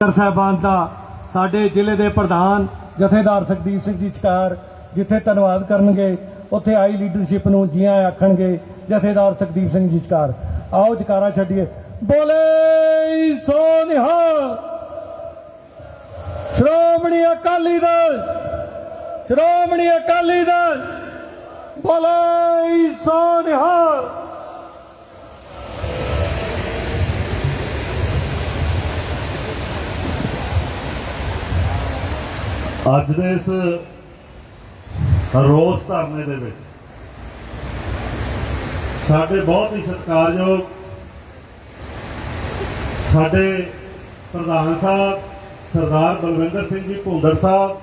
Sir ਸਾਹਿਬਾਨ ਦਾ, ਸਾਡੇ ਜ਼ਿਲ੍ਹੇ ਦੇ ਪ੍ਰਧਾਨ ਜਥੇਦਾਰ ਸੁਖਦੀਪ ਸਿੰਘ ਜੀ ਚਕਾਰ, ਜਿੱਥੇ ਧੰਨਵਾਦ ਕਰਨਗੇ, ਉੱਥੇ ਆਈ ਲੀਡਰਸ਼ਿਪ ਨੂੰ ਜੀਆਂ ਆਖਣਗੇ, ਜਥੇਦਾਰ ਸੁਖਦੀਪ ਸਿੰਘ ਜੀ ਚਕਾਰ। ਆਓ ਜਕਾਰਾ ਛੱਡੀਏ। ਬੋਲੇ ਸੋ ਨਿਹਾਲ। ਸ਼੍ਰੋਮਣੀ ਅਕਾਲੀ ਦਲ, ਸ਼੍ਰੋਮਣੀ ਅਕਾਲੀ ਦਲ, ਬੋਲੇ ਸੋ ਅੱਜ ਦੇ ਇਸ ਰੋਸ ਧਰਨੇ ਦੇ ਵਿੱਚ ਸਾਡੇ ਬਹੁਤ ਹੀ ਸਤਿਕਾਰਯੋਗ ਸਾਡੇ ਪ੍ਰਧਾਨ ਸਾਹਿਬ, ਸਰਦਾਰ ਬਲਵਿੰਦਰ ਸਿੰਘ ਜੀ ਭੁੰਦਰ ਸਾਹਿਬ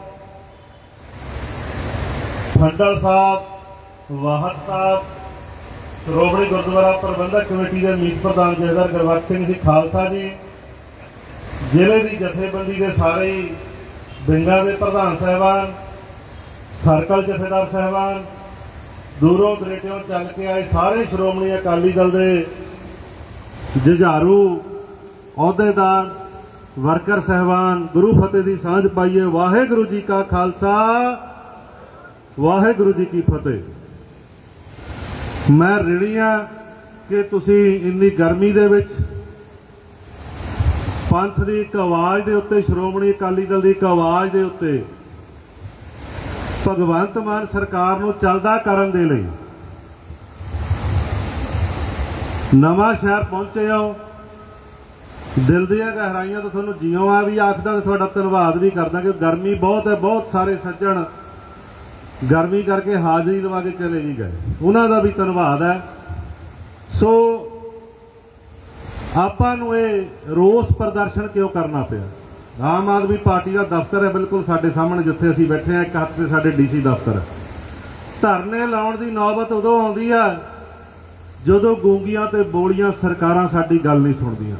ਫੰਡਲ ਸਾਹਿਬ, ਵਾਹਦ ਸਾਹਿਬ ਸ਼੍ਰੋਮਣੀ ਗੁਰਦੁਆਰਾ ਪ੍ਰਬੰਧਕ ਕਮੇਟੀ ਦੇ ਮੀਤ ਪ੍ਰਧਾਨ ਜਥੇਦਾਰ ਗੁਰਬਖਸ਼ ਸਿੰਘ ਜੀ, ਖਾਲਸਾ ਜੀ, ਜ਼ਿਲ੍ਹੇ ਦੀ ਜਥੇਬੰਦੀ ਦੇ ਸਾਰੇ ਪਿੰਡਾਂ ਦੇ ਪ੍ਰਧਾਨ ਸਾਹਿਬਾਨ, ਸਰਕਲ ਜਥੇਦਾਰ ਸਾਹਿਬਾਨ, ਦੂਰੋਂ ਦਰੇਟਿਓਂ ਚੱਲ ਕੇ ਆਏ ਸਾਰੇ ਸ਼੍ਰੋਮਣੀ ਅਕਾਲੀ ਦਲ ਦੇ ਜੁਝਾਰੂ, ਅਹੁਦੇਦਾਰ, ਵਰਕਰ ਸਾਹਿਬਾਨ, ਗੁਰੂ ਫਤਿਹ ਦੀ ਸਾਂਝ ਪਾਈਏ। ਵਾਹਿਗੁਰੂ ਜੀ ਕਾ ਖਾਲਸਾ, ਵਾਹਿਗੁਰੂ ਜੀ ਕੀ ਫਤਿਹ। ਮੈਂ ਰਿੜੀਆਂ ਕਿ ਤੁਸੀਂ ਇੰਨੀ ਗਰਮੀ ਦੇ ਵਿੱਚ ਪੰਥ ਦੀ ਇੱਕ ਆਵਾਜ਼ ਦੇ ਉੱਤੇ, ਸ਼੍ਰੋਮਣੀ ਅਕਾਲੀ ਦਲ ਦੀ ਇੱਕ ਆਵਾਜ਼ ਦੇ ਉੱਤੇ, ਭਗਵੰਤ ਮਾਨ ਸਰਕਾਰ ਨੂੰ ਚੱਲਦਾ ਕਰਨ ਦੇ ਲਈ ਨਵਾਂ ਸ਼ਹਿਰ ਪਹੁੰਚੇ ਹੋ। ਦਿਲ ਦੀਆਂ ਗਹਿਰਾਈਆਂ ਤੋਂ ਤੁਹਾਨੂੰ ਜਿਉਂ ਆ ਵੀ ਆਖਦਾ ਤੇ ਤੁਹਾਡਾ ਧੰਨਵਾਦ ਵੀ ਕਰਦਾ ਕਿ ਗਰਮੀ ਬਹੁਤ ਹੈ, ਬਹੁਤ ਸਾਰੇ ਸੱਜਣ ਗਰਮੀ ਕਰਕੇ ਹਾਜ਼ਰੀ ਲਵਾ ਕੇ ਚਲੇ ਨਹੀਂ ਗਏ। ਉਹਨਾਂ ਦਾ ਵੀ ਧੰਨਵਾਦ ਹੈ। ਸੋ ਆਪਾਂ ਨੂੰ ਇਹ ਰੋਸ ਪ੍ਰਦਰਸ਼ਨ ਕਿਉਂ ਕਰਨਾ ਪਿਆ? ਆਮ ਆਦਮੀ ਪਾਰਟੀ ਦਾ ਦਫ਼ਤਰ ਹੈ, ਬਿਲਕੁਲ ਸਾਡੇ ਸਾਹਮਣੇ ਜਿੱਥੇ ਅਸੀਂ ਬੈਠੇ ਹਾਂ, ਇੱਕ ਹੱਥ ਤੇ ਸਾਡੇ ਡੀਸੀ ਦਫ਼ਤਰ ਹੈ। ਧਰਨੇ ਲਾਉਣ ਦੀ ਨੌਬਤ ਉਦੋਂ ਆਉਂਦੀ ਆ, ਜਦੋਂ ਗੂੰਗੀਆਂ ਤੇ ਬੋਲੀਆਂ ਸਰਕਾਰਾਂ ਸਾਡੀ ਗੱਲ ਨਹੀਂ ਸੁਣਦੀਆਂ।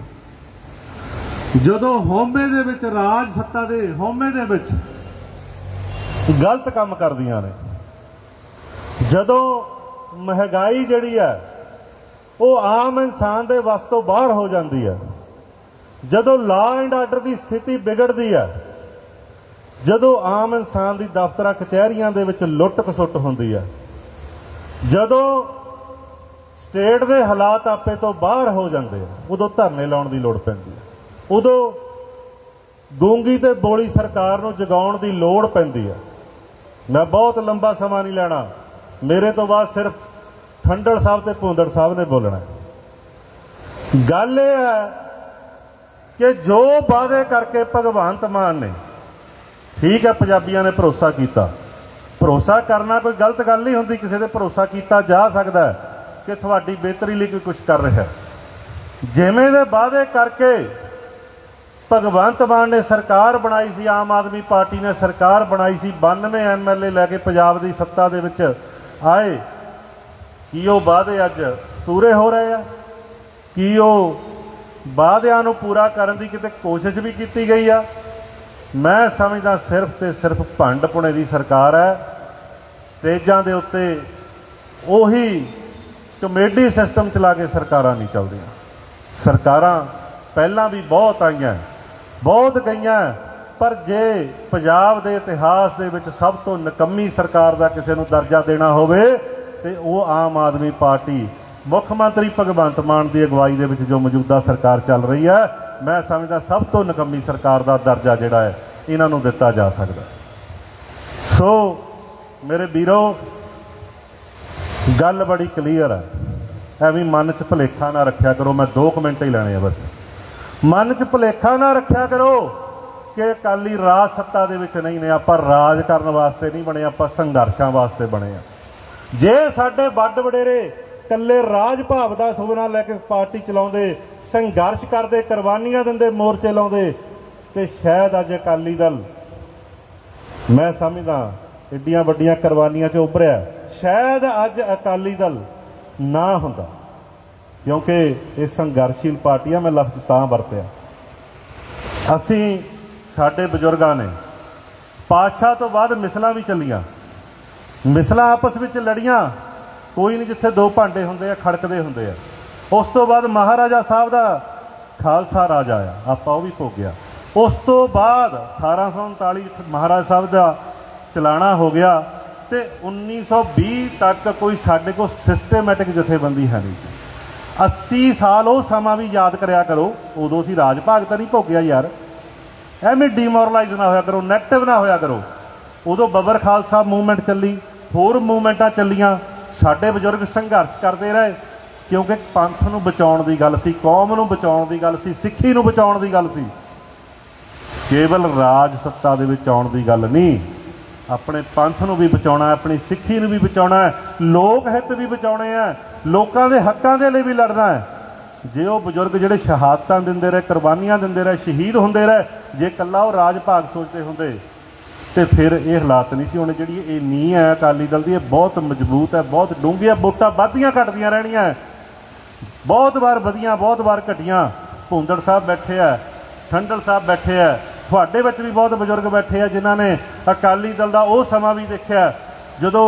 ਜਦੋਂ ਹਉਮੈ ਦੇ ਵਿੱਚ ਰਾਜ ਸੱਤਾ ਦੇ, ਹਉਮੈ ਦੇ ਵਿੱਚ ਗਲਤ ਕੰਮ ਕਰਦੀਆਂ ਨੇ। ਜਦੋਂ ਮਹਿੰਗਾਈ ਜਿਹੜੀ ਹੈ ਉਹ ਆਮ ਇਨਸਾਨ ਦੇ ਵਸ ਤੋਂ ਬਾਹਰ ਹੋ ਜਾਂਦੀ ਹੈ। ਜਦੋਂ ਲਾਅ ਐਂਡ ਆਰਡਰ ਦੀ ਸਥਿਤੀ ਵਿਗੜਦੀ ਹੈ, ਜਦੋਂ ਆਮ ਇਨਸਾਨ ਦੀ ਦਫ਼ਤਰਾਂ, ਕਚਹਿਰੀਆਂ ਦੇ ਵਿੱਚ ਲੁੱਟ ਖਸੁੱਟ ਹੁੰਦੀ ਹੈ, ਜਦੋਂ ਸਟੇਟ ਦੇ ਹਾਲਾਤ ਆਪੇ ਤੋਂ ਬਾਹਰ ਹੋ ਜਾਂਦੇ ਆ, ਉਦੋਂ ਧਰਨੇ ਲਾਉਣ ਦੀ ਲੋੜ ਪੈਂਦੀ ਹੈ। ਉਦੋਂ ਗੂੰਗੀ ਤੇ ਬੋਲੀ ਸਰਕਾਰ ਨੂੰ ਜਗਾਉਣ ਦੀ ਲੋੜ ਪੈਂਦੀ ਹੈ। ਮੈਂ ਬਹੁਤ ਲੰਬਾ ਸਮਾਂ ਨਹੀਂ ਲੈਣਾ। ਮੇਰੇ ਤੋਂ ਬਾਅਦ ਸਿਰਫ ਠੰਡੜ ਸਾਹਿਬ ਤੇ ਭੁੰਦੜ ਸਾਹਿਬ ਨੇ ਬੋਲਣਾ। ਗੱਲ ਇਹ ਹੈ ਕਿ ਜੋ ਵਾਅਦੇ ਕਰਕੇ ਭਗਵੰਤ ਮਾਨ ਨੇ, ਠੀਕ ਹੈ ਪੰਜਾਬੀਆਂ ਨੇ ਭਰੋਸਾ ਕੀਤਾ। ਭਰੋਸਾ ਕਰਨਾ ਕੋਈ ਗਲਤ ਗੱਲ ਨਹੀਂ ਹੁੰਦੀ, ਕਿਸੇ ਤੇ ਭਰੋਸਾ ਕੀਤਾ ਜਾ ਸਕਦਾ ਕਿ ਤੁਹਾਡੀ ਬਿਹਤਰੀ ਲਈ ਕੋਈ ਕੁਝ ਕਰ ਰਿਹਾ ਜਿਵੇਂ ਦੇ ਵਾਅਦੇ ਕਰਕੇ ਭਗਵੰਤ ਮਾਨ ਨੇ ਸਰਕਾਰ ਬਣਾਈ ਸੀ, ਆਮ ਆਦਮੀ ਪਾਰਟੀ ਨੇ ਸਰਕਾਰ ਬਣਾਈ ਸੀ 92 ਐਮਐਲਏ ਲੈ ਕੇ ਪੰਜਾਬ ਦੀ ਸੱਤਾ ਦੇ ਵਿੱਚ ਆਏ। ਕੀ ਉਹ ਵਾਅਦੇ ਅੱਜ ਪੂਰੇ ਹੋ ਰਹੇ ਆ? ਕੀ ਉਹ ਵਾਅਦਿਆਂ ਨੂੰ ਪੂਰਾ ਕਰਨ ਦੀ ਕਿਤੇ ਕੋਸ਼ਿਸ਼ ਵੀ ਕੀਤੀ ਗਈ ਆ? ਮੈਂ ਸਮਝਦਾ ਸਿਰਫ ਤੇ ਸਿਰਫ ਭੰਡ ਪੁਣੇ ਦੀ ਸਰਕਾਰ ਹੈ। ਸਟੇਜਾਂ ਦੇ ਉੱਤੇ ਉਹੀ ਕਮੇਡੀ ਸਿਸਟਮ ਚਲਾ ਕੇ ਸਰਕਾਰਾਂ ਨਹੀਂ ਚੱਲਦੀਆਂ। ਸਰਕਾਰਾਂ ਪਹਿਲਾਂ ਵੀ ਬਹੁਤ ਆਈਆਂ, ਬਹੁਤ ਗਈਆਂ, ਪਰ ਜੇ ਪੰਜਾਬ ਦੇ ਇਤਿਹਾਸ ਦੇ ਵਿੱਚ ਸਭ ਤੋਂ ਨਕੰਮੀ ਸਰਕਾਰ ਦਾ ਕਿਸੇ ਨੂੰ ਦਰਜਾ ਦੇਣਾ ਹੋਵੇ ਤੇ ਉਹ ਆਮ ਆਦਮੀ ਪਾਰਟੀ ਮੁੱਖ ਮੰਤਰੀ ਭਗਵੰਤ ਮਾਨ ਦੀ ਅਗਵਾਈ ਦੇ ਵਿੱਚ ਜੋ ਮੌਜੂਦਾ ਸਰਕਾਰ ਚੱਲ ਰਹੀ ਹੈ, ਮੈਂ ਸਮਝਦਾ ਸਭ ਤੋਂ ਨਕੰਮੀ ਸਰਕਾਰ ਦਾ ਦਰਜਾ ਜਿਹੜਾ ਹੈ, ਇਹਨਾਂ ਨੂੰ ਦਿੱਤਾ ਜਾ ਸਕਦਾ। ਸੋ ਮੇਰੇ ਵੀਰੋ, ਗੱਲ ਬੜੀ ਕਲੀਅਰ ਹੈ। ਐਵੇਂ ਮਨ 'ਚ ਭੁਲੇਖਾ ਨਾ ਰੱਖਿਆ ਕਰੋ, ਮੈਂ 2 ਮਿੰਟ ਹੀ ਲੈਣੇ ਆ ਬਸ। ਮਨ 'ਚ ਭੁਲੇਖਾ ਨਾ ਰੱਖਿਆ ਕਰੋ ਕਿ ਅਕਾਲੀ ਰਾਜ ਸੱਤਾ ਦੇ ਵਿੱਚ ਨਹੀਂ ਨੇ, ਆਪਾਂ ਰਾਜ ਕਰਨ ਵਾਸਤੇ ਨਹੀਂ ਬਣੇ, ਆਪਾਂ ਸੰਘਰਸ਼ਾਂ ਵਾਸਤੇ ਬਣੇ ਆ। ਜੇ ਸਾਡੇ ਵੱਡ ਵਡੇਰੇ ਕੱਲੇ ਰਾਜ ਭਾਵ ਦਾ ਸੁਪਨਾ ਲੈ ਕੇ ਪਾਰਟੀ ਚਲਾਉਂਦੇ, ਸੰਘਰਸ਼ ਕਰਦੇ, ਕੁਰਬਾਨੀਆਂ ਦਿੰਦੇ, ਮੋਰਚੇ ਲਾਉਂਦੇ, ਤੇ ਸ਼ਾਇਦ ਅੱਜ ਅਕਾਲੀ ਦਲ, ਮੈਂ ਸਮਝਦਾ ਏਡੀਆਂ ਵੱਡੀਆਂ ਕੁਰਬਾਨੀਆਂ 'ਚ ਉੱਭਰਿਆ, ਸ਼ਾਇਦ ਅੱਜ ਅਕਾਲੀ ਦਲ ਨਾ ਹੁੰਦਾ, ਕਿਉਂਕਿ ਇਹ ਸੰਘਰਸ਼ੀਲ ਪਾਰਟੀ ਆ ਮੈਂ ਲਫ਼ਜ਼ ਤਾਂ ਵਰਤਿਆ। ਅਸੀਂ ਸਾਡੇ ਬਜ਼ੁਰਗਾਂ ਨੇ ਪਾਤਸ਼ਾਹ ਤੋਂ ਬਾਅਦ ਮਿਸਲਾਂ ਵੀ ਚੱਲੀਆਂ। ਮਿਸਲਾਂ ਆਪਸ ਵਿੱਚ ਲੜੀਆਂ। ਕੋਈ ਨਹੀਂ ਜਿੱਥੇ ਦੋ ਭਾਂਡੇ ਹੁੰਦੇ ਆ, ਖੜਕਦੇ ਹੁੰਦੇ ਆ। ਉਸ ਤੋਂ ਬਾਅਦ ਮਹਾਰਾਜਾ ਸਾਹਿਬ ਦਾ ਖਾਲਸਾ ਰਾਜ ਆਇਆ। ਆਪਾਂ ਉਹ ਵੀ ਭੋਗਿਆ ਉਸ ਤੋਂ ਬਾਅਦ 1839 ਮਹਾਰਾਜ ਸਾਹਿਬ ਦਾ ਚਲਾਣਾ ਹੋ ਗਿਆ ਤੇ 1920 ਤੱਕ ਕੋਈ ਸਾਡੇ ਕੋਲ ਸਿਸਟਮੈਟਿਕ ਜਥੇਬੰਦੀ ਹੈ ਨਹੀਂ। ਸੀ 80 ਸਾਲ ਉਹ ਸਮਾਂ ਵੀ ਯਾਦ ਕਰਿਆ ਕਰੋ। ਉਦੋਂ ਸੀ ਰਾਜ ਭਾਗ ਤਾਂ ਨਹੀਂ ਭੋਗਿਆ ਯਾਰ। ਐਵੇਂ ਡੀਮੋਰਲਾਈਜ਼ ਨਾ ਹੋਇਆ ਕਰੋ ਨੈਗੇਟਿਵ ਨਾ ਹੋਇਆ ਕਰੋ। ਉਦੋਂ ਬਬਰ ਖਾਲਸਾ ਮੂਵਮੈਂਟ ਚੱਲੀ, ਹੋਰ ਮੂਵਮੈਂਟਾਂ ਚੱਲੀਆਂ, ਸਾਡੇ ਬਜ਼ੁਰਗ ਸੰਘਰਸ਼ ਕਰਦੇ ਰਹੇ, ਕਿਉਂਕਿ ਪੰਥ ਨੂੰ ਬਚਾਉਣ ਦੀ ਗੱਲ ਸੀ, ਕੌਮ ਨੂੰ ਬਚਾਉਣ ਦੀ ਗੱਲ ਸੀ, ਸਿੱਖੀ ਨੂੰ ਬਚਾਉਣ ਦੀ ਗੱਲ ਸੀ। ਕੇਵਲ ਰਾਜ ਸੱਤਾ ਦੇ ਵਿੱਚ ਆਉਣ ਦੀ ਗੱਲ ਨਹੀਂ, ਆਪਣੇ ਪੰਥ ਨੂੰ ਵੀ ਬਚਾਉਣਾ ਆਪਣੀ ਸਿੱਖੀ ਨੂੰ ਵੀ ਬਚਾਉਣਾ ਲੋਕ ਹਿੱਤ ਵੀ ਬਚਾਉਣੇ ਆ ਲੋਕਾਂ ਦੇ ਹੱਕਾਂ ਦੇ ਲਈ ਵੀ ਲੜਨਾ ਹੈ। ਜੇ ਉਹ ਬਜ਼ੁਰਗ ਜਿਹੜੇ ਸ਼ਹਾਦਤਾਂ ਦਿੰਦੇ ਰਹੇ, ਕੁਰਬਾਨੀਆਂ ਦਿੰਦੇ ਰਹੇ, ਸ਼ਹੀਦ ਹੁੰਦੇ ਰਹੇ, ਜੇ ਕੱਲਾ ਉਹ ਰਾਜ ਭਾਗ ਸੋਚਦੇ ਹੁੰਦੇ ਤੇ ਫਿਰ ਇਹ ਹਾਲਾਤ ਨਹੀਂ ਸੀ ਹੁਣ ਜਿਹੜੀ ਇਹ ਨੀਂਹ ਹੈ, ਅਕਾਲੀ ਦਲ ਦੀ, ਇਹ ਬਹੁਤ ਮਜ਼ਬੂਤ ਹੈ, ਬਹੁਤ ਡੂੰਘੀ ਹੈ ਵੋਟਾਂ ਵੱਧਦੀਆਂ ਘਟਦੀਆਂ ਰਹਿਣੀਆਂ ਬਹੁਤ ਵਾਰ ਵਧੀਆਂ, ਬਹੁਤ ਵਾਰ ਘਟੀਆਂ। ਭੁੰਦੜ ਸਾਹਿਬ ਬੈਠੇ ਆ ਠੰਡਲ ਸਾਹਿਬ ਬੈਠੇ ਆ ਤੁਹਾਡੇ ਵਿੱਚ ਵੀ ਬਹੁਤ ਬਜ਼ੁਰਗ ਬੈਠੇ ਆ ਜਿਨ੍ਹਾਂ ਨੇ ਅਕਾਲੀ ਦਲ ਦਾ ਉਹ ਸਮਾਂ ਵੀ ਦੇਖਿਆ ਜਦੋਂ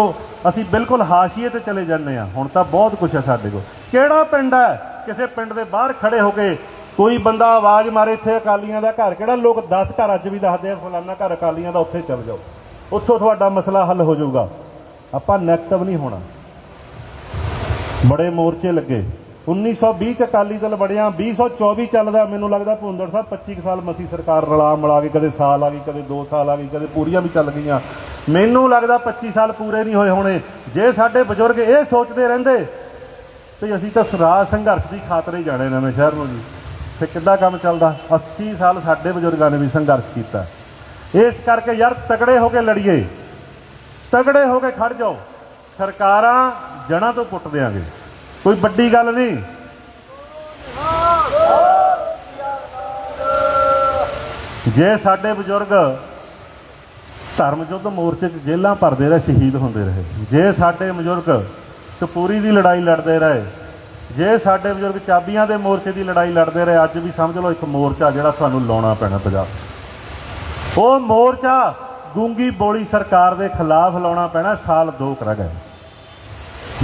ਅਸੀਂ ਬਿਲਕੁਲ ਹਾਸ਼ੀਏ ਤੇ ਚਲੇ ਜਾਂਦੇ ਆ ਹੁਣ ਤਾਂ ਬਹੁਤ ਕੁਝ ਹੈ ਸਾਡੇ ਕੋਲ। ਕਿਹੜਾ ਪਿੰਡ ਹੈ? ਕਿਸੇ ਪਿੰਡ ਦੇ ਬਾਹਰ ਖੜੇ ਹੋ ਕੇ ਕੋਈ ਬੰਦਾ ਆਵਾਜ਼ ਮਾਰੇ ਇੱਥੇ ਅਕਾਲੀਆਂ ਦਾ ਘਰ, ਕਿਹੜਾ ਲੋਕ 10 ਘਰ ਅੱਜ ਵੀ ਦੱਸਦੇ ਆ, ਫਲਾਨਾ ਘਰ ਅਕਾਲੀਆਂ ਦਾ ਉੱਥੇ ਚੱਲ ਜਾਓ। ਉੱਥੋਂ ਤੁਹਾਡਾ ਮਸਲਾ ਹੱਲ ਹੋ ਜਾਊਗਾ। ਆਪਾਂ ਨੈਗੇਟਿਵ ਨਹੀਂ ਹੋਣਾ। ਬੜੇ ਮੋਰਚੇ ਲੱਗੇ। 1920 ਚ ਅਕਾਲੀ ਦਲ ਬੜਿਆ 2024 ਚੱਲਦਾ, ਮੈਨੂੰ ਲੱਗਦਾ ਭੁੰਦੜ ਸਾਹਿਬ 25 ਕੁ ਸਾਲ ਮਸੀ ਸਰਕਾਰ ਰਲਾ ਮਿਲਾ ਕੇ ਕਦੇ ਸਾਲ ਆ ਗਈ, ਕਦੇ 2 ਸਾਲ ਆ ਗਈ, ਕਦੇ ਪੂਰੀਆਂ ਵੀ ਚੱਲ ਗਈਆਂ। ਮੈਨੂੰ ਲੱਗਦਾ 25 ਸਾਲ ਪੂਰੇ ਨਹੀਂ ਹੋਏ ਹੋਣੇ। ਜੇ ਸਾਡੇ ਬਜ਼ੁਰਗ ਇਹ ਸੋਚਦੇ ਰਹਿੰਦੇ ਤੇ ਅਸੀਂ ਤਾਂ ਸਰਾਜ ਸੰਘਰਸ਼ ਦੀ ਖਾਤਰ ਜਾਣੇ ਨਵੇਂ ਸ਼ਹਿਰ ਨੂੰ ਜੀ। ਤੇ ਕਿੱਦਾਂ ਕੰਮ ਚੱਲਦਾ? 80 ਸਾਲ ਸਾਡੇ ਬਜ਼ੁਰਗਾਂ ਨੇ ਵੀ ਸੰਘਰਸ਼ ਕੀਤਾ। ਇਸ ਕਰਕੇ ਯਾਰ ਤਕੜੇ ਹੋ ਕੇ ਲੜੀਏ। ਤਗੜੇ ਹੋ ਕੇ ਖੜ ਜਾਓ। ਸਰਕਾਰਾਂ ਜਣਾ ਤੋਂ ਪੁੱਟ ਦਿਆਂਗੇ। ਕੋਈ ਵੱਡੀ ਗੱਲ ਨਹੀਂ। ਜੇ ਸਾਡੇ ਬਜ਼ੁਰਗ ਧਰਮ ਯੁੱਧ ਮੋਰਚੇ 'ਚ ਜੇਲ੍ਹਾਂ ਭਰਦੇ ਰਹੇ, ਸ਼ਹੀਦ ਹੁੰਦੇ ਰਹੇ। ਜੇ ਸਾਡੇ ਬਜ਼ੁਰਗ ਕਪੂਰੀ ਦੀ ਲੜਾਈ ਲੜਦੇ ਰਹੇ ਜੇ ਸਾਡੇ ਬਜ਼ੁਰਗ ਚਾਬੀਆਂ ਦੇ ਮੋਰਚੇ ਦੀ ਲੜਾਈ ਲੜਦੇ ਰਹੇ, ਅੱਜ ਵੀ ਸਮਝ ਲਓ ਇੱਕ ਮੋਰਚਾ ਜਿਹੜਾ ਤੁਹਾਨੂੰ ਲਾਉਣਾ ਪੈਣਾ ਪੰਜਾਬ 'ਚ। ਉਹ ਮੋਰਚਾ ਗੂੰਗੀ ਬੋਲੀ ਸਰਕਾਰ ਦੇ ਖਿਲਾਫ ਲਾਉਣਾ ਪੈਣਾ, ਸਾਲ ਦੋ ਕਰ ਗਏ।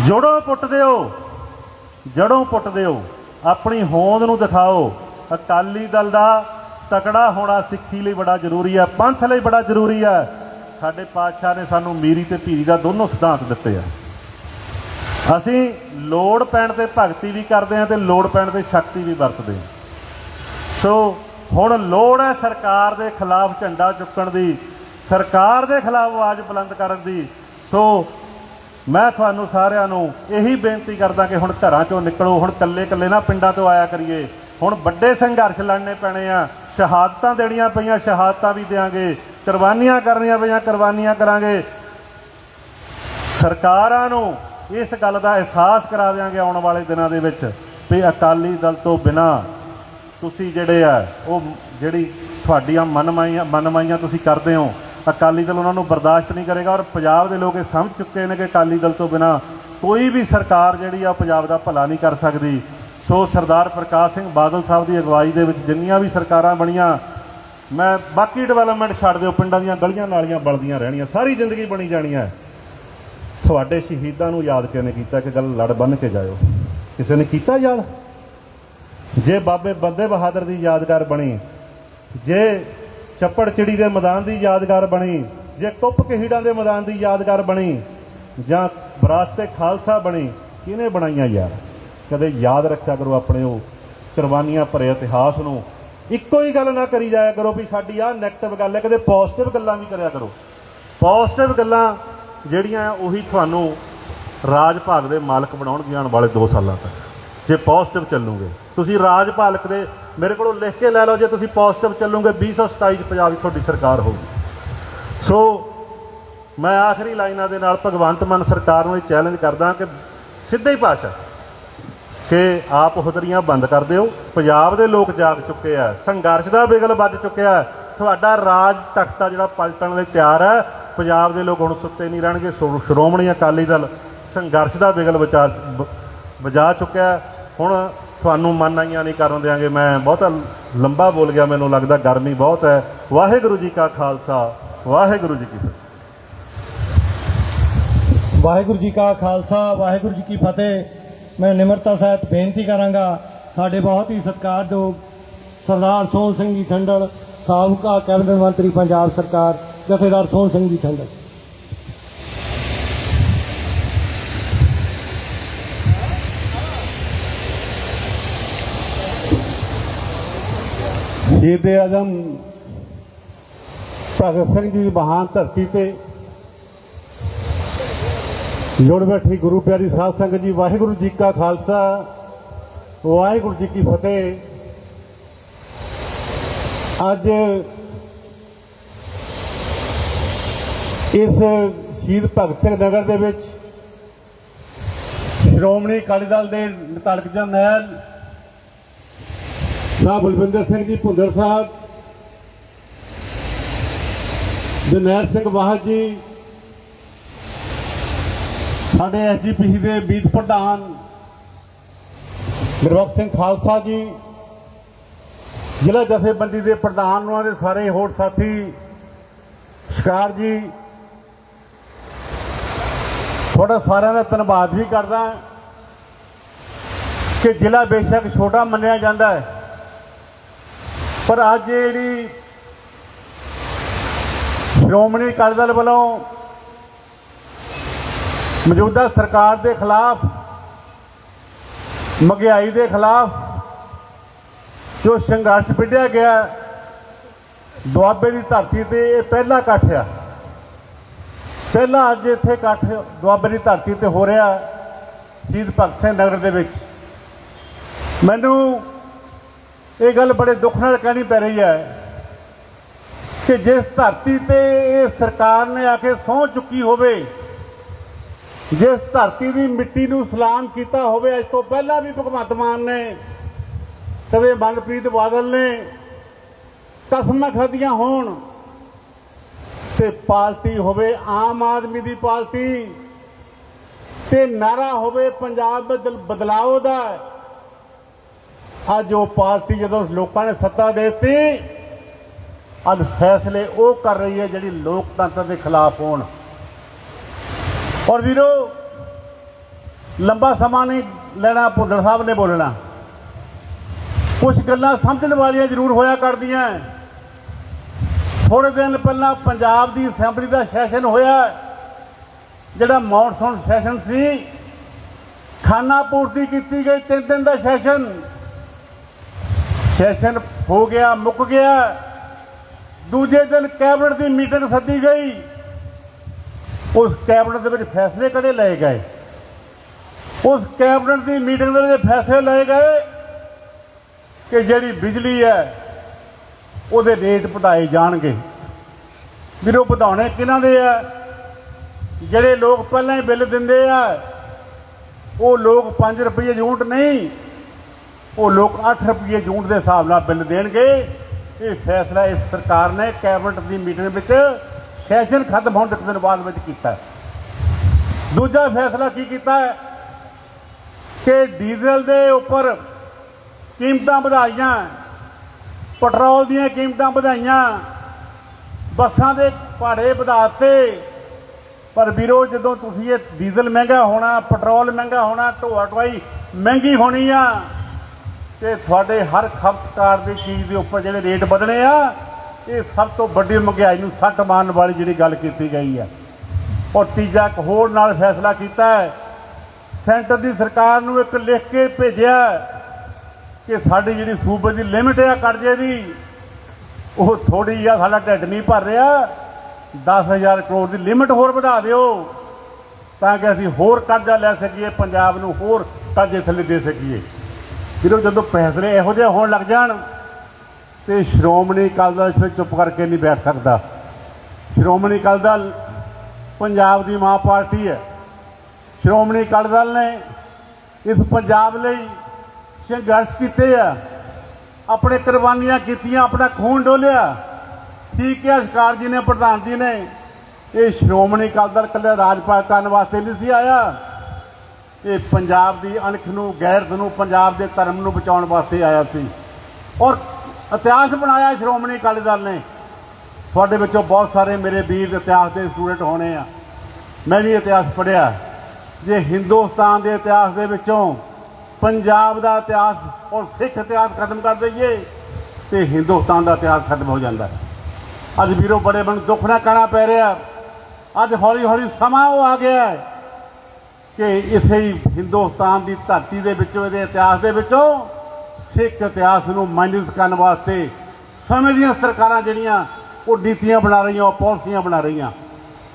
ਜੜੋਂ ਪੁੱਟ ਦਿਓ, ਜੜੋਂ ਪੁੱਟ ਦਿਓ, ਆਪਣੀ ਹੋਂਦ ਨੂੰ ਦਿਖਾਓ। ਅਕਾਲੀ ਦਲ ਦਾ ਤਕੜਾ ਹੋਣਾ ਸਿੱਖੀ ਲਈ ਬੜਾ ਜ਼ਰੂਰੀ ਹੈ, ਪੰਥ ਲਈ ਬੜਾ ਜ਼ਰੂਰੀ ਹੈ। ਸਾਡੇ ਪਾਤਸ਼ਾਹ ਨੇ ਸਾਨੂੰ ਮੀਰੀ ਤੇ ਭੀਰੀ ਦਾ ਦੋਨੋਂ ਸਿਧਾਂਤ ਦਿੱਤੇ ਆ। ਅਸੀਂ ਲੋੜ ਪੈਣ ਤੇ ਭਗਤੀ ਵੀ ਕਰਦੇ ਹਾਂ ਤੇ ਲੋੜ ਪੈਣ ਤੇ ਸ਼ਕਤੀ ਵੀ ਵਰਤਦੇ ਹਾਂ। ਸੋ ਹੁਣ ਲੋੜ ਹੈ ਸਰਕਾਰ ਦੇ ਖਿਲਾਫ ਝੰਡਾ ਚੁੱਕਣ ਦੀ, ਸਰਕਾਰ ਦੇ ਖਿਲਾਫ ਆਵਾਜ਼ ਬੁਲੰਦ ਕਰਨ ਦੀ। ਸੋ ਮੈਂ ਤੁਹਾਨੂੰ ਸਾਰਿਆਂ ਨੂੰ ਇਹੀ ਬੇਨਤੀ ਕਰਦਾ ਕਿ ਹੁਣ ਘਰਾਂ ਚੋਂ ਨਿਕਲੋ, ਹੁਣ ਕੱਲੇ ਕੱਲੇ ਨਾ ਪਿੰਡਾਂ ਤੋਂ ਆਇਆ ਕਰੀਏ। ਹੁਣ ਵੱਡੇ ਸੰਘਰਸ਼ ਲੜਨੇ ਪੈਣੇ ਆ, ਸ਼ਹਾਦਤਾਂ ਦੇਣੀਆਂ ਪਈਆਂ, ਸ਼ਹਾਦਤਾਂ ਵੀ ਦੇਾਂਗੇ ਕੁਰਬਾਨੀਆਂ ਕਰਨੀਆਂ ਪਈਆਂ, ਕੁਰਬਾਨੀਆਂ ਕਰਾਂਗੇ। ਸਰਕਾਰਾਂ ਨੂੰ ਇਸ ਗੱਲ ਦਾ ਅਹਿਸਾਸ ਕਰਾ ਦਿਆਂਗੇ ਆਉਣ ਵਾਲੇ ਦਿਨਾਂ ਦੇ ਵਿੱਚ ਵੀ ਅਕਾਲੀ ਦਲ ਤੋਂ ਬਿਨਾ ਤੁਸੀਂ ਜਿਹੜੇ ਆ, ਉਹ ਜਿਹੜੀ ਤੁਹਾਡੀਆਂ ਮਨਮਾਈਆਂ ਮਨਮਾਈਆਂ ਤੁਸੀਂ ਕਰਦੇ ਹੋ, ਅਕਾਲੀ ਦਲ ਉਹਨਾਂ ਨੂੰ ਬਰਦਾਸ਼ਤ ਨਹੀਂ ਕਰੇਗਾ ਔਰ ਪੰਜਾਬ ਦੇ ਲੋਕ ਇਹ ਸਮਝ ਚੁੱਕੇ ਨੇ ਕਿ ਅਕਾਲੀ ਦਲ ਤੋਂ ਬਿਨਾ ਕੋਈ ਵੀ ਸਰਕਾਰ ਜਿਹੜੀ ਆ ਪੰਜਾਬ ਦਾ ਭਲਾ ਨਹੀਂ ਕਰ ਸਕਦੀ। ਸੋ ਸਰਦਾਰ ਪ੍ਰਕਾਸ਼ ਸਿੰਘ ਬਾਦਲ ਸਾਹਿਬ ਦੀ ਅਗਵਾਈ ਦੇ ਵਿੱਚ ਜਿੰਨੀਆਂ ਵੀ ਸਰਕਾਰਾਂ ਬਣੀਆਂ, ਮੈਂ ਬਾਕੀ ਡਿਵੈਲਪਮੈਂਟ ਛੱਡ ਦਿਓ, ਪਿੰਡਾਂ ਦੀਆਂ ਗਲੀਆਂ ਨਾਲੀਆਂ ਬਲਦੀਆਂ ਰਹਿਣੀਆਂ, ਸਾਰੀ ਜ਼ਿੰਦਗੀ ਬਣੀ ਜਾਣੀ ਹੈ। ਤੁਹਾਡੇ ਸ਼ਹੀਦਾਂ ਨੂੰ ਯਾਦ ਕਿਹਨੇ ਕੀਤਾ ਕਿ ਗੱਲ ਲੜ ਬੰਨ ਕੇ ਜਾਇਓ? ਕਿਸੇ ਨੇ ਕੀਤਾ ਯਾਦ? ਜੇ ਬਾਬੇ ਬੰਦੇ ਬਹਾਦਰ ਦੀ ਯਾਦਗਾਰ ਬਣੀ, ਜੇ ਚੱਪੜ ਚਿੜੀ ਦੇ ਮੈਦਾਨ ਦੀ ਯਾਦਗਾਰ ਬਣੀ, ਜੇ ਕੁੱਪ ਕਹੀੜਾਂ ਦੇ ਮੈਦਾਨ ਦੀ ਯਾਦਗਾਰ ਬਣੀ, ਜਾਂ ਵਿਰਾਸਤੇ ਖਾਲਸਾ ਬਣੀ, ਕਿਹਨੇ ਬਣਾਈਆਂ ਯਾਰ? ਕਦੇ ਯਾਦ ਰੱਖਿਆ ਕਰੋ ਆਪਣੇ ਉਹ ਕੁਰਬਾਨੀਆਂ ਭਰੇ ਇਤਿਹਾਸ ਨੂੰ। ਇੱਕੋ ਹੀ ਗੱਲ ਨਾ ਕਰੀ ਜਾਇਆ ਕਰੋ ਵੀ ਸਾਡੀ ਆਹ 네ਗੇਟਿਵ ਗੱਲ ਹੈ, ਕਦੇ ਪੋਜ਼ਿਟਿਵ ਗੱਲਾਂ ਵੀ ਕਰਿਆ ਕਰੋ। ਪੋਜ਼ਿਟਿਵ ਗੱਲਾਂ ਜਿਹੜੀਆਂ ਉਹੀ ਤੁਹਾਨੂੰ ਰਾਜ ਭਾਗ ਦੇ ਮਾਲਕ ਬਣਾਉਣਗੀਆਂ ਆਉਣ ਵਾਲੇ 2 ਸਾਲਾਂ ਤੱਕ। ਜੇ ਪੋਜ਼ਿਟਿਵ ਚੱਲੂਗੇ। ਤੁਸੀਂ ਰਾਜ ਭਾਲਕ ਦੇ ਮੇਰੇ ਕੋਲੋਂ ਲਿਖ ਕੇ ਲੈ ਲਓ, ਜੇ ਤੁਸੀਂ ਪੋਜ਼ਿਟਿਵ ਚੱਲੂਗੇ 2027 ਚ ਪੰਜਾਬ 'ਚ ਤੁਹਾਡੀ ਸਰਕਾਰ ਹੋਊਗੀ। ਸੋ ਮੈਂ ਆਖਰੀ ਲਾਈਨਾਂ ਦੇ ਨਾਲ ਭਗਵੰਤ ਮਾਨ ਸਰਕਾਰ ਨੂੰ ਇਹ ਚੈਲੰਜ ਕਰਦਾ ਕਿ ਸਿੱਧੇ ਹੀ ਭਾਸ਼ਾ ਕਿ ਆਪ ਹੁਦਰੀਆਂ ਬੰਦ ਕਰ ਦਿਓ। ਪੰਜਾਬ ਦੇ ਲੋਕ ਜਾਗ ਚੁੱਕੇ ਆ, ਸੰਘਰਸ਼ ਦਾ ਬਿਗਲ ਵੱਜ ਚੁੱਕਿਆ। ਤੁਹਾਡਾ ਰਾਜ ਤਖਤਾ ਜਿਹੜਾ ਪਲਟਣ ਲਈ ਤਿਆਰ ਹੈ ਪੰਜਾਬ ਦੇ ਲੋਕ ਹੁਣ ਸੁੱਤੇ ਨਹੀਂ ਰਹਿਣਗੇ। ਸ਼੍ਰੋ- ਸ਼੍ਰੋਮਣੀ ਅਕਾਲੀ ਦਲ ਸੰਘਰਸ਼ ਦਾ ਬਿਗਲ ਵਿਚਾਰ ਵਜਾ ਚੁੱਕਿਆ ਹੁਣ ਤੁਹਾਨੂੰ ਮਨ ਆਈਆਂ ਨਹੀਂ ਕਰਨ ਦਿਆਂਗੇ। ਮੈਂ ਬਹੁਤਾ ਲੰਬਾ ਬੋਲ ਗਿਆ। ਮੈਨੂੰ ਲੱਗਦਾ ਗਰਮੀ ਬਹੁਤ ਹੈ। ਵਾਹਿਗੁਰੂ ਜੀ ਕਾ ਖਾਲਸਾ। ਵਾਹਿਗੁਰੂ ਜੀ ਕੀ ਫਤਿਹ। ਵਾਹਿਗੁਰੂ ਜੀ ਕਾ ਖਾਲਸਾ। ਵਾਹਿਗੁਰੂ ਜੀ ਕੀ ਫਤਿਹ। ਮੈਂ ਨਿਮਰਤਾ ਸਾਹਿਬ ਬੇਨਤੀ ਕਰਾਂਗਾ। ਸਾਡੇ ਬਹੁਤ ਹੀ ਸਤਿਕਾਰਯੋਗ ਸਰਦਾਰ ਸੋਹਣ ਸਿੰਘ ਜੀ ਠੰਡਲ, ਸਾਬਕਾ ਕੈਬਨਿਟ ਮੰਤਰੀ ਪੰਜਾਬ ਸਰਕਾਰ ਜਥੇਦਾਰ ਸੋਹਣ ਸਿੰਘ ਜੀ ਠੰਡਕ ਸ਼ਹੀਦ ਆਜ਼ਮ ਭਗਤ ਸਿੰਘ ਜੀ ਦੀ ਮਹਾਨ ਧਰਤੀ ਤੇ ਜੁੜ ਬੈਠੀ ਗੁਰੂ ਪਿਆਰੀ ਸਾਧ ਸੰਗਤ ਜੀ, ਵਾਹਿਗੁਰੂ ਜੀ ਕਾ ਖਾਲਸਾ, ਵਾਹਿਗੁਰੂ ਜੀ ਕੀ ਫਤਿਹ। ਅੱਜ ਇਸ ਸ਼ਹੀਦ ਭਗਤ ਸਿੰਘ ਨਗਰ ਦੇ ਵਿੱਚ ਸ਼੍ਰੋਮਣੀ ਅਕਾਲੀ ਦਲ ਦੇ ਨਤੜਕ ਜਰਨੈਲ ਸਾਹਿਬ ਬਲਵਿੰਦਰ ਸਿੰਘ ਜੀ ਭੁੰਦਰ ਸਾਹਿਬ ਜਨੈਲ ਸਿੰਘ ਵਾਹਦ ਜੀ, ਸਾਡੇ ਐਸਜੀਪੀਸੀ ਦੇ ਮੀਤ ਪ੍ਰਧਾਨ ਗੁਰਬਖਸ਼ ਸਿੰਘ ਖਾਲਸਾ ਜੀ, ਜ਼ਿਲ੍ਹਾ ਜਥੇਬੰਦੀ ਦੇ ਪ੍ਰਧਾਨ ਉਹਨਾਂ ਦੇ ਸਾਰੇ ਹੋਰ ਸਾਥੀ, ਸ਼ਿਕਾਰ ਜੀ ਤੁਹਾਡਾ ਸਾਰਿਆਂ ਦਾ ਧੰਨਵਾਦ ਵੀ ਕਰਦਾ ਕਿ ਜ਼ਿਲ੍ਹਾ ਬੇਸ਼ੱਕ ਛੋਟਾ ਮੰਨਿਆ ਜਾਂਦਾ ਹੈ। ਪਰ ਅੱਜ ਜਿਹੜੀ ਸ਼੍ਰੋਮਣੀ ਅਕਾਲੀ ਦਲ ਵੱਲੋਂ ਮੌਜੂਦਾ ਸਰਕਾਰ ਦੇ ਖਿਲਾਫ, ਮਹਿੰਗਾਈ ਦੇ ਖਿਲਾਫ ਜੋ ਸੰਘਰਸ਼ ਵਿੱਢਿਆ ਗਿਆ, ਦੁਆਬੇ ਦੀ ਧਰਤੀ ਤੇ ਇਹ ਪਹਿਲਾ ਇਕੱਠ ਆ। ਪਹਿਲਾ ਅੱਜ ਇੱਥੇ ਇਕੱਠ ਦੁਆਬੇ ਦੀ ਧਰਤੀ ਤੇ ਹੋ ਰਿਹਾ ਸ਼ਹੀਦ ਭਗਤ ਸਿੰਘ ਨਗਰ ਦੇ ਵਿੱਚ। ਮੈਨੂੰ ਇਹ ਗੱਲ ਬੜੇ ਦੁੱਖ ਨਾਲ ਕਹਿਣੀ ਪੈ ਰਹੀ ਹੈ ਕਿ ਜਿਸ ਧਰਤੀ ਤੇ ਇਹ ਸਰਕਾਰ ਨੇ ਆ ਕੇ ਸਹੁੰ ਚੁੱਕੀ ਹੋਵੇ, ਜਿਸ ਧਰਤੀ ਦੀ ਮਿੱਟੀ ਨੂੰ ਸਲਾਮ ਕੀਤਾ ਹੋਵੇ, ਅੱਜ ਤੋਂ ਪਹਿਲਾਂ ਵੀ ਭਗਵੰਤ ਮਾਨ ਨੇ, ਕਦੇ ਮਨਪ੍ਰੀਤ ਬਾਦਲ ਨੇ ਕਸਮਾਂ ਖਾਧੀਆਂ ਹੋਣ ਤੇ ਪਾਰਟੀ ਹੋਵੇ ਆਮ ਆਦਮੀ ਦੀ ਪਾਰਟੀ ਤੇ ਨਾਰਾ ਹੋਵੇ ਪੰਜਾਬ ਬਦਲਾਓ ਦਾ। ਅੱਜ ਉਹ ਪਾਰਟੀ ਜਦੋਂ ਲੋਕਾਂ ਨੇ ਸੱਤਾ ਦੇ ਦਿੱਤੀ, ਅੱਜ ਫੈਸਲੇ ਉਹ ਕਰ ਰਹੀ ਹੈ ਜਿਹੜੀ ਲੋਕਤੰਤਰ ਦੇ ਖਿਲਾਫ ਹੋਣ। ਔਰ ਵੀਰੋ, ਲੰਬਾ ਸਮਾਂ ਨਹੀਂ ਲੈਣਾ, ਭੁੱਲਰ ਸਾਹਿਬ ਨੇ ਬੋਲਣਾ। ਕੁਝ ਗੱਲਾਂ ਸਮਝਣ ਵਾਲੀਆਂ ਜ਼ਰੂਰ ਹੋਇਆ ਕਰਦੀਆਂ। ਥੋੜੇ ਦਿਨ ਪਹਿਲਾਂ ਪੰਜਾਬ ਦੀ ਅਸੈਂਬਲੀ ਦਾ ਸੈਸ਼ਨ ਹੋਇਆ। ਜਿਹੜਾ ਮੌਨਸੂਨ ਸੈਸ਼ਨ ਸੀ, ਖਾਨਾ ਪੂਰਤੀ ਕੀਤੀ ਗਈ, ਤਿੰਨ ਦਿਨ ਦਾ ਸੈਸ਼ਨ। ਸੈਸ਼ਨ ਹੋ ਗਿਆ, ਮੁੱਕ ਗਿਆ। ਦੂਜੇ ਦਿਨ ਕੈਬਨਿਟ ਦੀ ਮੀਟਿੰਗ ਸੱਦੀ ਗਈ। ਉਸ ਕੈਬਨਿਟ ਦੇ ਵਿੱਚ ਫੈਸਲੇ ਕਦੇ ਲਏ ਗਏ? ਉਸ ਕੈਬਨਿਟ ਦੀ ਮੀਟਿੰਗ ਦੇ ਵਿੱਚ ਫੈਸਲੇ ਲਏ ਗਏ ਕਿ ਜਿਹੜੀ ਬਿਜਲੀ ਹੈ ਉਹਦੇ ਰੇਟ ਵਧਾਏ ਜਾਣਗੇ। ਵੀਰੋ, ਵਧਾਉਣੇ ਕਿਹਨਾਂ ਦੇ ਆ? ਜਿਹੜੇ ਲੋਕ ਪਹਿਲਾਂ ਹੀ ਬਿੱਲ ਦਿੰਦੇ ਆ, ਉਹ ਲੋਕ 5 ਰੁਪਏ ਯੂਨਿਟ ਨਹੀਂ, ਉਹ ਲੋਕ 8 ਰੁਪਏ ਯੂਨਿਟ ਦੇ ਹਿਸਾਬ ਨਾਲ ਬਿੱਲ ਦੇਣਗੇ। ਇਹ ਫੈਸਲਾ ਇਸ ਸਰਕਾਰ ਨੇ ਕੈਬਨਿਟ ਦੀ ਮੀਟਿੰਗ ਵਿੱਚ ਸੈਸ਼ਨ ਖਤਮ ਹੋਣ ਦੇ ਦਿਨ ਬਾਅਦ ਵਿੱਚ ਕੀਤਾ। ਦੂਜਾ ਫੈਸਲਾ ਕੀ ਕੀਤਾ ਕਿ ਡੀਜ਼ਲ ਦੇ ਉੱਪਰ ਕੀਮਤਾਂ ਵਧਾਈਆਂ। ਪੈਟਰੋਲ ਦੀਆਂ ਕੀਮਤਾਂ ਵਧਾਈਆਂ। ਬੱਸਾਂ ਦੇ ਭਾੜੇ ਵਧਾਤੇ। ਪਰ ਵੀਰੋ, ਜਦੋਂ ਤੁਸੀਂ ਇਹ ਡੀਜ਼ਲ ਮਹਿੰਗਾ ਹੋਣਾ, ਪੈਟਰੋਲ ਮਹਿੰਗਾ ਹੋਣਾ, ਢੋਆ ਢੁਆਈ ਮਹਿੰਗੀ ਹੋਣੀ ਆ, ਤੇ ਤੁਹਾਡੇ ਹਰ ਖਪਤਕਾਰ ਦੀ ਚੀਜ਼ ਦੇ ਉੱਪਰ ਜਿਹੜੇ ਰੇਟ ਵਧਣੇ ਆ, ਇਹ ਸਭ ਤੋਂ ਵੱਡੀ ਮਹਿੰਗਾਈ ਨੂੰ ਸੱਟ ਮਾਰਨ ਵਾਲੀ ਜਿਹੜੀ ਗੱਲ ਕੀਤੀ ਗਈ ਆ। ਔਰ ਤੀਜਾ ਇੱਕ ਹੋਰ ਨਾਲ ਫੈਸਲਾ ਕੀਤਾ ਹੈ। ਸੈਂਟਰ ਦੀ ਸਰਕਾਰ ਨੂੰ ਇੱਕ ਲਿਖ ਕੇ ਭੇਜਿਆ ਕਿ ਸਾਡੀ ਜਿਹੜੀ ਸੂਬੇ ਦੀ ਲਿਮਿਟ ਆ ਕਰਜ਼ੇ ਦੀ, ਉਹ ਥੋੜੀ ਆ, ਸਾਡਾ ਢਿੱਡ ਨਹੀਂ ਭਰ ਰਿਹਾ। 10000 ਕਰੋੜ ਦੀ ਲਿਮਿਟ ਹੋਰ ਵਧਾ ਦਿਓ, ਤਾਂ ਕਿ ਅਸੀਂ ਹੋਰ ਕਰਜ਼ਾ ਲੈ ਸਕੀਏ, ਪੰਜਾਬ ਨੂੰ ਹੋਰ ਕਰਜ਼ੇ ਥੱਲੇ ਦੇ ਸਕੀਏ। ਜਦੋਂ ਜਦੋਂ ਫੈਸਲੇ ਇਹੋ ਜਿਹੇ ਹੋਣ ਲੱਗ ਜਾਣ, ਤੇ ਸ਼੍ਰੋਮਣੀ ਅਕਾਲੀ ਦਲ ਇਸ ਵਿੱਚ ਚੁੱਪ ਕਰਕੇ ਨਹੀਂ ਬੈਠ ਸਕਦਾ। ਸ਼੍ਰੋਮਣੀ ਅਕਾਲੀ ਦਲ ਪੰਜਾਬ ਦੀ ਮਾਂ ਪਾਰਟੀ ਹੈ। ਸ਼੍ਰੋਮਣੀ ਅਕਾਲੀ ਦਲ ਨੇ ਇਸ ਪੰਜਾਬ ਲਈ ਸੰਘਰਸ਼ ਕੀਤੇ ਆ, ਆਪਣੇ ਕੁਰਬਾਨੀਆਂ ਕੀਤੀਆਂ, ਆਪਣਾ ਖੂਨ ਡੋਲਿਆ, ਠੀਕ ਹੈ ਸਰਕਾਰ ਜੀ ਨੇ, ਪ੍ਰਧਾਨ ਜੀ ਨੇ, ਇਹ ਸ਼੍ਰੋਮਣੀ ਅਕਾਲੀ ਦਲ ਕੱਲੇ ਰਾਜਪਾਲ ਕਰਨ ਵਾਸਤੇ ਨਹੀਂ ਸੀ ਆਇਆ। ਇਹ ਪੰਜਾਬ ਦੀ ਅਣਖ ਨੂੰ, ਗੈਰਤ ਨੂੰ, ਪੰਜਾਬ ਦੇ ਧਰਮ ਨੂੰ ਬਚਾਉਣ ਵਾਸਤੇ ਆਇਆ ਸੀ। ਔਰ ਇਤਿਹਾਸ ਬਣਾਇਆ ਸ਼੍ਰੋਮਣੀ ਅਕਾਲੀ ਦਲ ਨੇ। ਤੁਹਾਡੇ ਵਿੱਚੋਂ ਬਹੁਤ ਸਾਰੇ ਮੇਰੇ ਵੀਰ ਇਤਿਹਾਸ ਦੇ ਸਟੂਡੈਂਟ ਹੋਣੇ ਆ। ਮੈਂ ਵੀ ਇਤਿਹਾਸ ਪੜ੍ਹਿਆ। ਜੇ ਹਿੰਦੁਸਤਾਨ ਦੇ ਇਤਿਹਾਸ ਦੇ ਵਿੱਚੋਂ ਪੰਜਾਬ ਦਾ ਇਤਿਹਾਸ ਔਰ ਸਿੱਖ ਇਤਿਹਾਸ ਖਤਮ ਕਰ ਦਈਏ ਤੇ ਹਿੰਦੁਸਤਾਨ ਦਾ ਇਤਿਹਾਸ ਖਤਮ ਹੋ ਜਾਂਦਾ ਅੱਜ ਵੀਰੋ ਬੜੇ ਬਣ ਦੁੱਖ ਨਾਲ ਕਹਿਣਾ ਪੈ ਰਿਹਾ ਅੱਜ ਹੌਲੀ ਹੌਲੀ ਸਮਾਂ ਉਹ ਆ ਗਿਆ ਕਿ ਇਸੇ ਹੀ ਹਿੰਦੁਸਤਾਨ ਦੀ ਧਰਤੀ ਦੇ ਵਿੱਚੋਂ ਇਹਦੇ ਇਤਿਹਾਸ ਦੇ ਵਿੱਚੋਂ ਸਿੱਖ ਇਤਿਹਾਸ ਨੂੰ ਮਾਈਨਸ ਕਰਨ ਵਾਸਤੇ ਸਮੇਂ ਦੀਆਂ ਸਰਕਾਰਾਂ ਜਿਹੜੀਆਂ ਉਹ ਨੀਤੀਆਂ ਬਣਾ ਰਹੀਆਂ, ਉਹ ਪਾਲਿਸੀਆਂ ਬਣਾ ਰਹੀਆਂ।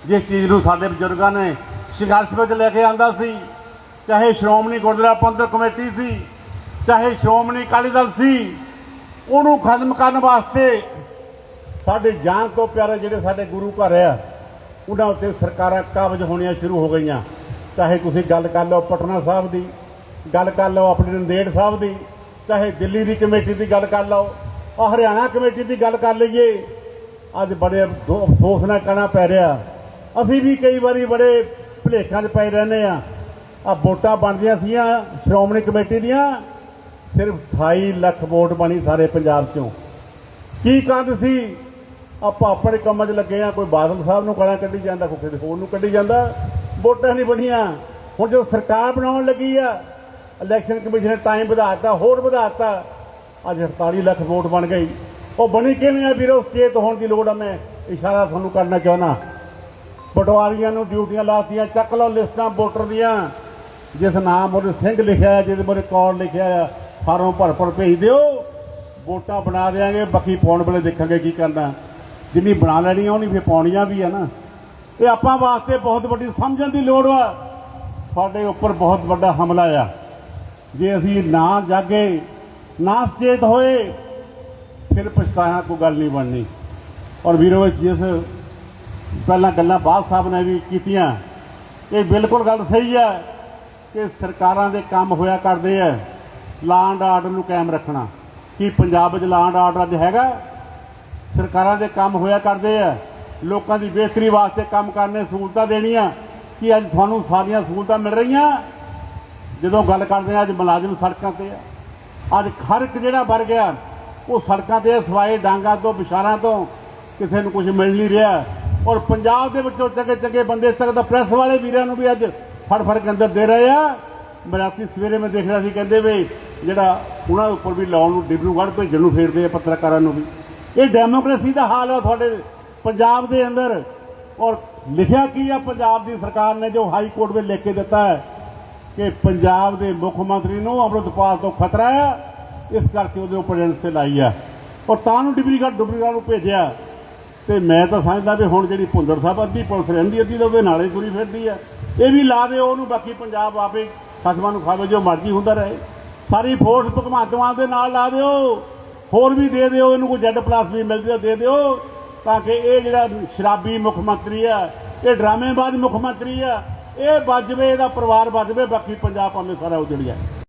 ਜਿਸ ਚੀਜ਼ ਨੂੰ ਸਾਡੇ ਬਜ਼ੁਰਗਾਂ ਨੇ ਸੰਘਰਸ਼ ਵਿੱਚ ਲੈ ਕੇ ਆਂਦਾ ਸੀ ਚਾਹੇ ਸ਼੍ਰੋਮਣੀ ਗੁਰਦੁਆਰਾ ਪ੍ਰਬੰਧਕ ਕਮੇਟੀ ਸੀ, ਚਾਹੇ ਸ਼੍ਰੋਮਣੀ ਅਕਾਲੀ ਦਲ ਸੀ, ਉਹਨੂੰ ਖਤਮ ਕਰਨ ਵਾਸਤੇ ਸਾਡੇ ਜਾਨ ਤੋਂ ਪਿਆਰੇ ਜਿਹੜੇ ਸਾਡੇ ਗੁਰੂ ਘਰ ਆ, ਉਹਨਾਂ ਉੱਤੇ ਸਰਕਾਰਾਂ ਕਾਬਜ ਹੋਣੀਆਂ ਸ਼ੁਰੂ ਹੋ ਗਈਆਂ। ਚਾਹੇ ਤੁਸੀਂ ਗੱਲ ਕਰ ਲਓ ਪਟਨਾ ਸਾਹਿਬ ਦੀ, ਗੱਲ ਕਰ ਲਓ ਆਪਣੇ ਨੰਦੇੜ ਸਾਹਿਬ ਦੀ, ਚਾਹੇ ਦਿੱਲੀ ਦੀ ਕਮੇਟੀ ਦੀ ਗੱਲ ਕਰ ਲਓ ਆ ਹਰਿਆਣਾ ਕਮੇਟੀ ਦੀ ਗੱਲ ਕਰ ਲਈਏ, ਅੱਜ ਬੜੇ ਅਫਸੋਸ ਨਾਲ ਕਹਿਣਾ ਪੈ ਰਿਹਾ। ਅਸੀਂ ਵੀ ਕਈ ਵਾਰੀ ਬੜੇ ਭੁਲੇਖਾਂ 'ਚ ਪਏ ਰਹਿੰਦੇ ਆ ਆ ਵੋਟਾਂ ਬਣਦੀਆਂ ਸੀਆਂ, ਸ਼੍ਰੋਮਣੀ ਕਮੇਟੀ ਦੀਆਂ, ਸਿਰਫ 28 ਲੱਖ ਵੋਟ ਬਣੀ ਸਾਰੇ ਪੰਜਾਬ 'ਚੋਂ। ਕੀ ਕੰਦ ਸੀ? ਆਪਾਂ ਆਪਣੇ ਕੰਮਾਂ 'ਚ ਲੱਗੇ ਆ ਕੋਈ ਬਾਦਲ ਸਾਹਿਬ ਨੂੰ ਗਾਲਾਂ ਕੱਢੀ ਜਾਂਦਾ, ਕੋਈ ਕਿਸੇ ਹੋਰ ਨੂੰ ਕੱਢੀ ਜਾਂਦਾ, ਵੋਟਾਂ ਨਹੀਂ ਬਣੀਆਂ। ਹੁਣ ਜਦੋਂ ਸਰਕਾਰ ਬਣਾਉਣ ਲੱਗੀ ਆ, ਇਲੈਕਸ਼ਨ ਕਮਿਸ਼ਨ ਨੇ ਟਾਈਮ ਵਧਾਤਾ, ਹੋਰ ਵਧਾਤਾ, ਅੱਜ 48 ਲੱਖ ਵੋਟ ਬਣ ਗਈ। ਉਹ ਬਣੀ ਕਿਵੇਂ ਆ ਵੀਰੋ? ਚੇਤ ਹੋਣ ਦੀ ਲੋੜ ਆ, ਮੈਂ ਇਸ਼ਾਰਾ ਤੁਹਾਨੂੰ ਕਰਨਾ ਚਾਹੁੰਦਾ। ਪਟਵਾਰੀਆਂ ਨੂੰ ਡਿਊਟੀਆਂ ਲਾਤੀਆਂ, ਚੱਕ ਲਓ ਲਿਸਟਾਂ ਵੋਟਰ ਦੀਆਂ। ਜਿਸ ਨਾਮ ਉਹਦੇ ਸਿੰਘ ਲਿਖਿਆ ਹੈ ਜਿਹਦੇ ਮੋਰੇ ਕੌਰ ਲਿਖਿਆ ਹੈ ਫਾਰਮ ਭਰ ਭਰ ਭੇਜ ਦਿਓ। ਵੋਟਾਂ ਬਣਾ ਦੇਾਂਗੇ ਬਾਕੀ ਪਾਉਣ ਵੇਲੇ ਦੇਖਾਂਗੇ ਕੀ ਕਰਨਾ। ਜਿੰਨੀ ਬਣਾ ਲੈਣੀ ਆ, ਉਹਨੀ ਫਿਰ ਪਾਉਣੀਆਂ ਵੀ ਆ ਨਾ। ਇਹ ਆਪਾਂ ਵਾਸਤੇ ਬਹੁਤ ਵੱਡੀ ਸਮਝਣ ਦੀ ਲੋੜ ਆ। ਸਾਡੇ ਉੱਪਰ ਬਹੁਤ ਵੱਡਾ ਹਮਲਾ ਆ। ਜੇ ਅਸੀਂ ਨਾ ਜਾਗੇ, ਨਾ ਸਚੇਤ ਹੋਏ, ਫਿਰ ਪਛਤਾਇਆ ਕੋਈ ਗੱਲ ਨਹੀਂ ਬਣਨੀ। ਔਰ ਵੀਰੋ, ਜਿਸ ਪਹਿਲਾਂ ਗੱਲਾਂ ਬਾਦ ਸਾਹਿਬ ਨੇ ਵੀ ਕੀਤੀਆਂ, ਇਹ ਬਿਲਕੁਲ ਗੱਲ ਸਹੀ ਹੈ ਕਿ ਸਰਕਾਰਾਂ ਦੇ ਕੰਮ ਹੋਇਆ ਕਰਦੇ ਆ ਲਾਂਡ ਆਰਡਰ ਨੂੰ ਕਾਇਮ ਰੱਖਣਾ। ਕੀ ਪੰਜਾਬ ਵਿੱਚ ਲਾਂਡ ਆਰਡਰ ਅੱਜ ਹੈਗਾ? ਸਰਕਾਰਾਂ ਦੇ ਕੰਮ ਹੋਇਆ ਕਰਦੇ ਆ ਲੋਕਾਂ ਦੀ ਬਿਹਤਰੀ ਵਾਸਤੇ ਕੰਮ ਕਰਨੇ ਸਹੂਲਤਾਂ ਦੇਣੀਆਂ, ਕਿ ਅੱਜ ਤੁਹਾਨੂੰ ਸਾਰੀਆਂ ਸਹੂਲਤਾਂ ਮਿਲ ਰਹੀਆਂ? ਜਦੋਂ ਗੱਲ ਕਰਦੇ ਆ, ਅੱਜ ਮੁਲਾਜ਼ਮ ਸੜਕਾਂ ਤੇ ਆ। ਅੱਜ ਹਰ ਇੱਕ ਜਿਹੜਾ ਵਰ ਗਿਆ, ਉਹ ਸੜਕਾਂ ਤੇ ਸਵਾਏ ਡਾਂਗਾ ਤੋਂ ਬਿਸ਼ਾਰਾਂ ਤੋਂ, ਕਿਸੇ ਨੂੰ ਕੁਝ ਮਿਲ ਨਹੀਂ ਰਿਹਾ। ਔਰ ਪੰਜਾਬ ਦੇ ਵਿੱਚੋਂ ਚੰਗੇ ਚੰਗੇ ਬੰਦੇ ਤੱਕ ਤਾਂ ਪ੍ਰੈਸ ਵਾਲੇ ਵੀਰਾਂ ਨੂੰ ਵੀ ਅੱਜ ਫੜ ਫੜ ਕੇ ਅੰਦਰ ਦੇ ਰਹੇ ਆ। ਬਰਾਤੀ ਸਵੇਰੇ ਮੈਂ ਦੇਖ ਰਿਹਾ ਸੀ, ਕਹਿੰਦੇ ਵੀ ਜਿਹੜਾ ਉਹਨਾਂ ਦੇ ਉੱਪਰ ਵੀ ਲਾਉਣ ਨੂੰ ਡਿਬਰੂਗੜ੍ਹ ਭੇਜਣ ਨੂੰ ਫੇਰਦੇ ਆ ਪੱਤਰਕਾਰਾਂ ਨੂੰ ਵੀ। ਇਹ ਡੈਮੋਕ੍ਰੇਸੀ ਦਾ ਹਾਲ ਆ ਤੁਹਾਡੇ ਪੰਜਾਬ ਦੇ ਅੰਦਰ। ਔਰ ਲਿਖਿਆ ਕੀ ਆ, ਪੰਜਾਬ ਦੀ ਸਰਕਾਰ ਨੇ ਜੋ ਹਾਈ ਕੋਰਟ ਵਿੱਚ ਲਿਖ ਕੇ ਦਿੱਤਾ ਹੈ ਕਿ ਪੰਜਾਬ ਦੇ ਮੁੱਖ ਮੰਤਰੀ ਨੂੰ ਅੰਮ੍ਰਿਤਪਾਲ ਤੋਂ ਖਤਰਾ ਹੈ ਇਸ ਕਰਕੇ ਉਹਦੇ ਉੱਪਰ ਐਨਸੇ ਲਾਈ ਆ। ਔਰ ਤਾਂ ਨੂੰ ਡਿਬਰੀਗੜ੍ਹ ਡੁਬਰੀਗੜ੍ਹ ਨੂੰ ਭੇਜਿਆ। ਤੇ ਮੈਂ ਤਾਂ ਸਮਝਦਾ ਵੀ ਹੁਣ ਜਿਹੜੀ ਭੁੰਦੜ ਸਾਹਿਬ ਅੱਧੀ ਪੁਲਿਸ ਰਹਿੰਦੀ, ਅੱਧੀ ਤਾਂ ਉਹਦੇ ਨਾਲੇ ਤੁਰੀ ਫਿਰਦੀ ਆ। ਇਹ ਵੀ ਲਾ ਦਿਓ ਉਹਨੂੰ, ਬਾਕੀ ਪੰਜਾਬ ਆਪੇ ਖਸਮਾਂ ਨੂੰ ਖਾਵੇ ਜੋ ਮਰਜ਼ੀ ਹੁੰਦਾ ਰਹੇ। ਸਾਰੀ ਫੋਰਸ ਭਗਵੰਤ ਮਾਨ ਦੇ ਨਾਲ ਲਾ ਦਿਓ। ਹੋਰ ਵੀ ਦੇ ਦਿਓ, ਇਹਨੂੰ ਕੋਈ ਜੈਡ ਪਲੱਸ ਵੀ ਮਿਲ ਜਾਵੇ ਦੇ ਦਿਓ। ਤਾਂ ਕਿ ਇਹ ਜਿਹੜਾ ਸ਼ਰਾਬੀ ਮੁੱਖ ਮੰਤਰੀ ਆ, ਇਹ ਡਰਾਮੇਬਾਜ਼ ਮੁੱਖ ਮੰਤਰੀ ਆ, ਇਹ ਵੱਜਵੇ ਇਹਦਾ ਪਰਿਵਾਰ ਵੱਜਵੇ ਬਾਕੀ ਪੰਜਾਬ ਭਾਵੇਂ ਸਾਰਾ ਉਜੜ ਜਾਏ।